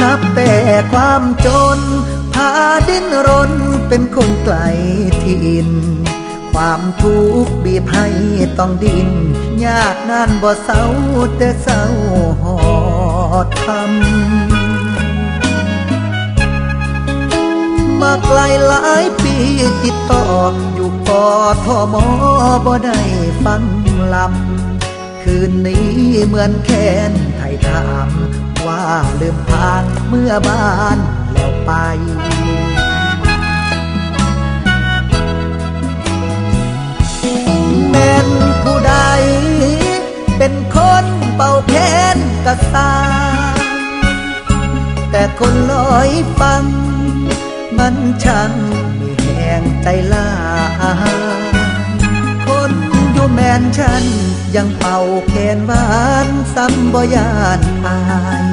นับแต่ความจน พาดิ้นรนเป็นคนไกลถิ่นความทุกข์บีบให้ต้องดิน ยากนานบ่เศร้าแต่เศร้าหอดทำมาไกลหลายปีติดต่อ อยู่กอทอมอบ่ได้ฟังลำคืนนี้เหมือนแค้นไทยถาม ว่าลืมพางเมื่อบ้านแล้วไป แม่นผู้ใด เป็นคนเป่าแค้นกระสาแต่คนลอยฟัง มันช่างมีแหงใจลาคนอยู่แมนฉันยังเป่าแขนหวานซ้ำบ่ยานอาย